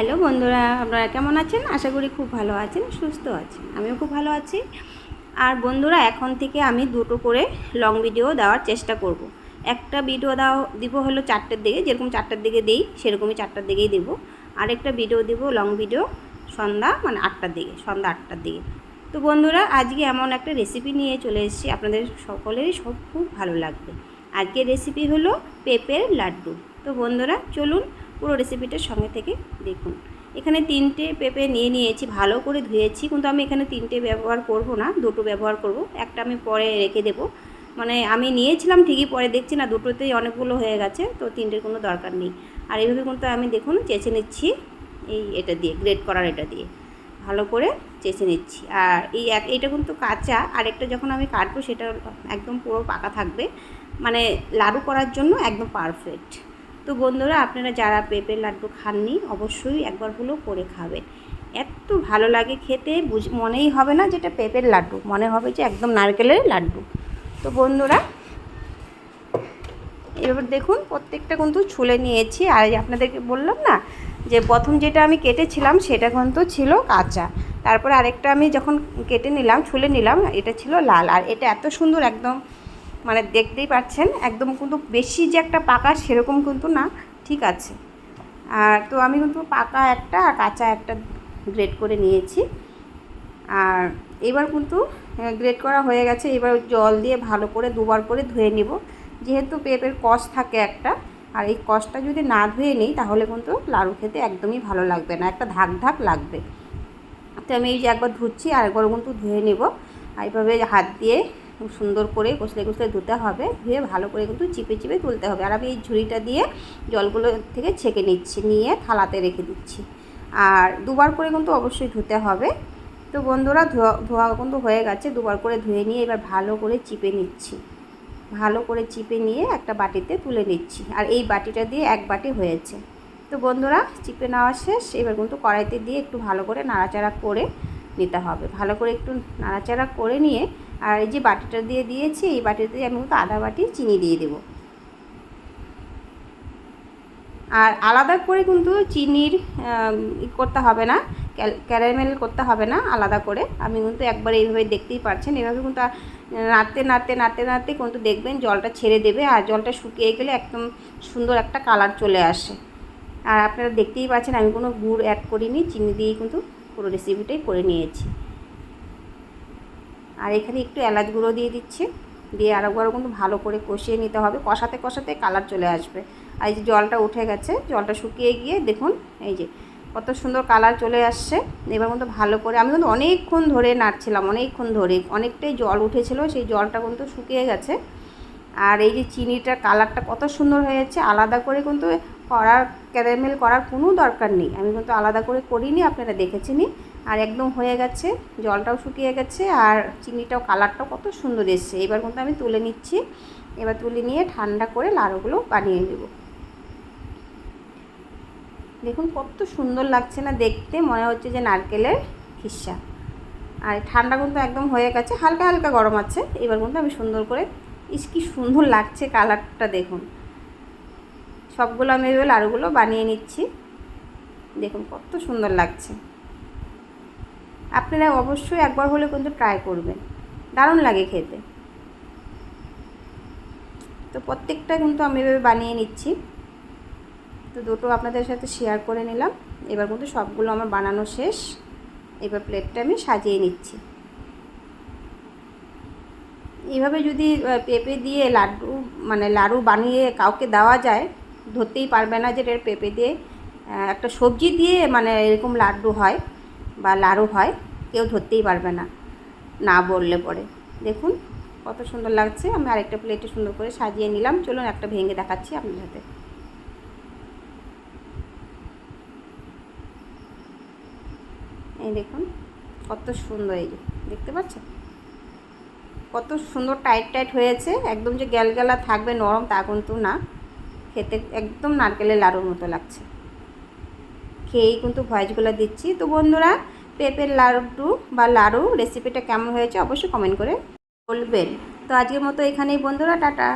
Hello বন্ধুরা, আপনারা কেমন আছেন? আশা করি খুব ভালো আছেন, সুস্থ আছেন। আমিও খুব ভালো আছি। আর বন্ধুরা, এখন থেকে আমি দুটো করে লং ভিডিও দেওয়ার চেষ্টা করব। একটা ভিডিও দেওয়া, দিব হলো চারটের দিকে, যেরকম চারটার দিকে দিই, সেরকমই চারটার দিকেই দেবো। আরেকটা ভিডিও দিব লং ভিডিও সন্ধ্যা মানে আটটার দিকে, সন্ধ্যা আটটার দিকে। তো বন্ধুরা, আজকে এমন একটা রেসিপি নিয়ে চলে এসেছি, আপনাদের সকলেরই সব খুব ভালো লাগবে। আজকের রেসিপি হলো পেঁপের লাড্ডু। তো বন্ধুরা, চলুন পুরো রেসিপিটা সঙ্গে থেকে দেখুন। এখানে তিনটে পেঁপে নিয়ে নিয়েছি, ভালো করে ধুয়েছি, কিন্তু আমি এখানে তিনটে ব্যবহার করব না, দুটো ব্যবহার করব। একটা আমি পরে রেখে দেব। মানে আমি নিয়েছিলাম ঠিকই, পরে দেখছি না, দুটোতেই অনেকগুলো হয়ে গেছে, তো তিনটের কোনো দরকার নেই। আর এইভাবে কিন্তু আমি দেখুন চেঁচে নিচ্ছি, এই এটা দিয়ে গ্রেড করার এটা দিয়ে। ভালো করে চেঁচে নিচ্ছি। আর এই এক, এইটা কিন্তু কাঁচা আর একটা যখন আমি কাটবো সেটা একদম পুরো পাকা থাকবে। মানে লাড়ু করার জন্য একদম পারফেক্ট তো বন্ধুরা, আপনারা যারা পেঁপের লাড্ডু খাননি, অবশ্যই একবার হলেও করে খাবেন। এত ভালো লাগে খেতে, বুঝ, মনেই হবে না যেটা পেঁপের লাড্ডু, মনে হবে যে একদম নারকেলের লাড্ডু। তো বন্ধুরা, এবার দেখুন, প্রত্যেকটা কিন্তু ছুলে নিয়েছি। আর আপনাদেরকে বললাম না, যে প্রথম যেটা আমি কেটেছিলাম, সেটা কিন্তু ছিল কাঁচা। তারপরে আরেকটা আমি যখন কেটে নিলাম, ছুলে নিলাম, এটা ছিল লাল। আর এটা এত সুন্দর, একদম মানে দেখতেই পাচ্ছেন, একদম কিন্তু বেশি যে একটা পাকা সেরকম কিন্তু না, ঠিক আছে। আর তো আমি কিন্তু পাকা একটা আর কাঁচা একটা গ্রেড করে নিয়েছি। আর এবার কিন্তু গ্রেড করা হয়ে গেছে, এবার জল দিয়ে ভালো করে দুবার করে ধুয়ে নিব। যেহেতু পেঁপের কষ থাকে একটা, আর এই কষটা যদি না ধুয়ে নিই, তাহলে কিন্তু লাড়ু খেতে একদমই ভালো লাগবে না, একটা ধাক ধাক লাগবে। তো আমি এই যে একবার ধুচ্ছি আর একবার কিন্তু ধুয়ে নেব। এইভাবে হাত দিয়ে খুব সুন্দর করে কষলে কষলে ধুতে হবে, ধুয়ে ভালো করে কিন্তু চিপে চিপে তুলতে হবে। আর আমি এই ঝুড়িটা দিয়ে জলগুলো থেকে ছেঁকে নিচ্ছি, নিয়ে থালাতে রেখে দিচ্ছি। আর দুবার করে কিন্তু অবশ্যই ধুতে হবে। তো বন্ধুরা, ধোয়া ধোয়া কিন্তু হয়ে গেছে, দুবার করে ধুয়ে নিয়ে এবার ভালো করে চিপে নিচ্ছি। ভালো করে চিপে নিয়ে একটা বাটিতে তুলে নিচ্ছি। আর এই বাটিটা দিয়ে এক বাটি হয়েছে। তো বন্ধুরা, চিপে নেওয়া শেষ। এবার কিন্তু কড়াইতে দিয়ে একটু ভালো করে নাড়াচাড়া করে নিতে হবে। ভালো করে একটু নাড়াচাড়া করে নিয়ে আর এই যে বাটিটা দিয়ে দিয়েছি, এই বাটিতে আমি কিন্তু আধা বাটি, চিনি দিয়ে দেব। আর আলাদা করে কিন্তু চিনির করতে হবে না ক্যারামেল করতে হবে না, আলাদা করে। আমি কিন্তু একবার এইভাবে দেখতেই পারছেন। এভাবে কিন্তু নাড়তে নাড়তে নাড়তে নাড়তে কিন্তু দেখবেন জলটা ছেড়ে দেবে আর জলটা শুকিয়ে গেলে একদম সুন্দর একটা কালার চলে আসে। আর আপনারা দেখতেই পাচ্ছেন, আমি কোনো গুড় অ্যাড করিনি, চিনি দিয়েই কিন্তু পুরো রেসিপিটাই করে নিয়েছি। আর এখানে একটু এলাচ গুঁড়ো দিয়ে দিচ্ছি। দিয়ে আরেকবারও কিন্তু ভালো করে কষিয়ে নিতে হবে। কষাতে কষাতে কালার চলে আসবে। আর এই যে জলটা উঠে গেছে, জলটা শুকিয়ে গিয়ে দেখুন, এই যে কত সুন্দর কালার চলে আসছে। এবার কিন্তু ভালো করে আমি কিন্তু অনেকক্ষণ ধরে নাড়ছিলাম, অনেকক্ষণ ধরে। অনেকটাই জল উঠেছিল, সেই জলটা কিন্তু শুকিয়ে গেছে। আর এই যে চিনিটার কালারটা কত সুন্দর হয়েছে, আলাদা করে কিন্তু করার ক্যারামেল করার কোনো দরকার নেই। আমি কিন্তু আলাদা করে করিনি, আপনারা দেখেছেনই। আর একদম হয়ে গেছে, জলটাও শুকিয়ে গেছে আর চিনিটাও, কালারটাও কত সুন্দর এসছে। এবার কিন্তু আমি তুলে নিচ্ছি। এবার তুলে নিয়ে ঠান্ডা করে লাড়ুগুলো বানিয়ে নেব। দেখুন কত সুন্দর লাগছে না দেখতে, মনে হচ্ছে যে নারকেলের খিসা আর ঠান্ডা কিন্তু একদম হয়ে গেছে, হালকা হালকা গরম আছে। এবার কিন্তু আমি সুন্দর করে, ইস কি সুন্দর লাগছে কালারটা দেখুন। সবগুলো আমি এবার লাড়ুগুলো বানিয়ে নিচ্ছি। দেখুন কত সুন্দর লাগছে। আপনারা অবশ্যই একবার হলে কিন্তু ট্রাই করবেন। দারুণ লাগে খেতে। তো প্রত্যেকটা কিন্তু আমি এভাবে বানিয়ে নিচ্ছি। তো দুটো আপনাদের সাথে শেয়ার করে নিলাম। এবার কিন্তু সবগুলো আমার বানানো শেষ। এবার প্লেটটা আমি সাজিয়ে নিচ্ছি। এইভাবে যদি পেঁপে দিয়ে লাড্ডু মানে লাড়ু বানিয়ে কাউকে দেওয়া যায় ধরতেই পারবে না যে এর পেঁপে দিয়ে একটা সবজি দিয়ে মানে এরকম লাড্ডু হয় বা লাড়ু হয়, কেউ ধরতেই পারবে না না বললে পরে। দেখুন কত সুন্দর লাগছে, আমি আরেকটা প্লেটে সুন্দর করে সাজিয়ে নিলাম। চলুন একটা ভেঙে দেখাচ্ছি আপনার হাতে। এই দেখুন কত সুন্দর, এই যে দেখতে পাচ্ছেন? কত সুন্দর টাইট টাইট হয়েছে, একদম যে গ্যালগ্যালা থাকবে, নরম তা কিন্তু না। খেতে একদম নারকেলের লাড়ুর মতো লাগছে। খেয়েই কিন্তু ভয়েসগুলো দিচ্ছি। তো বন্ধুরা, পেঁপের লাড্ডু বা লাড়ু রেসিপিটা কেমন হয়েছে অবশ্যই কমেন্ট করে বলবেন। তো আজকের মতো এখানেই বন্ধুরা, টাটা।